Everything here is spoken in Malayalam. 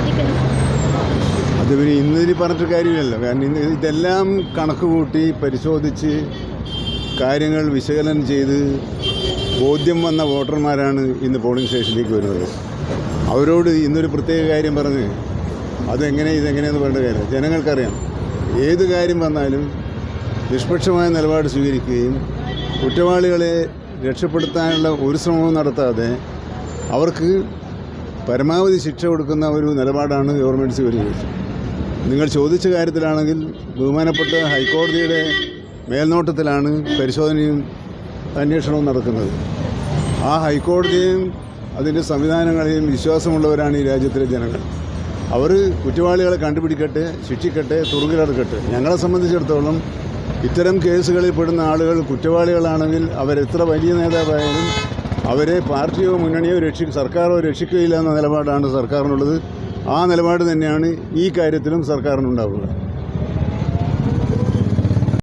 ബാധിക്കുന്നു. അത് പിന്നെ ഇന്നിനി പറഞ്ഞിട്ട് കാര്യമില്ലല്ലോ. കാരണം ഇന്ന് ഇതെല്ലാം കണക്ക് കൂട്ടി പരിശോധിച്ച് കാര്യങ്ങൾ വിശകലനം ചെയ്ത് ബോധ്യം വന്ന വോട്ടർമാരാണ് ഇന്ന് പോളിംഗ് സ്റ്റേഷനിലേക്ക് വരുന്നത്. അവരോട് ഇന്നൊരു പ്രത്യേക കാര്യം പറഞ്ഞ് അതെങ്ങനെ ഇതെങ്ങനെയെന്ന് പറയേണ്ട കാര്യം ജനങ്ങൾക്കറിയാം. ഏത് കാര്യം വന്നാലും നിഷ്പക്ഷമായ നിലപാട് സ്വീകരിക്കുകയും കുറ്റവാളികളെ രക്ഷപ്പെടുത്താനുള്ള ഒരു ശ്രമവും നടത്താതെ അവർക്ക് പരമാവധി ശിക്ഷ കൊടുക്കുന്ന ഒരു നിലപാടാണ് ഗവൺമെന്റ് സ്വീകരിച്ചത്. നിങ്ങൾ ചോദിച്ച കാര്യത്തിലാണെങ്കിൽ ബഹുമാനപ്പെട്ട ഹൈക്കോടതിയുടെ മേൽനോട്ടത്തിലാണ് പരിശോധനയും അന്വേഷണവും നടക്കുന്നത്. ആ ഹൈക്കോടതിയെയും അതിന്റെ സംവിധാനങ്ങളെയും വിശ്വാസമുള്ളവരാണ് ഈ രാജ്യത്തിലെ ജനങ്ങൾ. അവർ കുറ്റവാളികളെ കണ്ടുപിടിക്കട്ടെ ശിക്ഷിക്കട്ടെ തുറുകിലടക്കട്ടെ ഞങ്ങളെ സംബന്ധിച്ചിടത്തോളം ഇത്തരം കേസുകളിൽ പെടുന്ന ആളുകൾ കുറ്റവാളികളാണെങ്കിൽ അവരെത്ര വലിയ നേതാവായാലും അവരെ പാർട്ടിയോ മുന്നണിയോ രക്ഷി സർക്കാരോ രക്ഷിക്കുകയില്ല എന്ന നിലപാടാണ് സർക്കാരിനുള്ളത്. ആ നിലപാട് തന്നെയാണ് ഈ കാര്യത്തിലും സർക്കാരിനുണ്ടാവുക.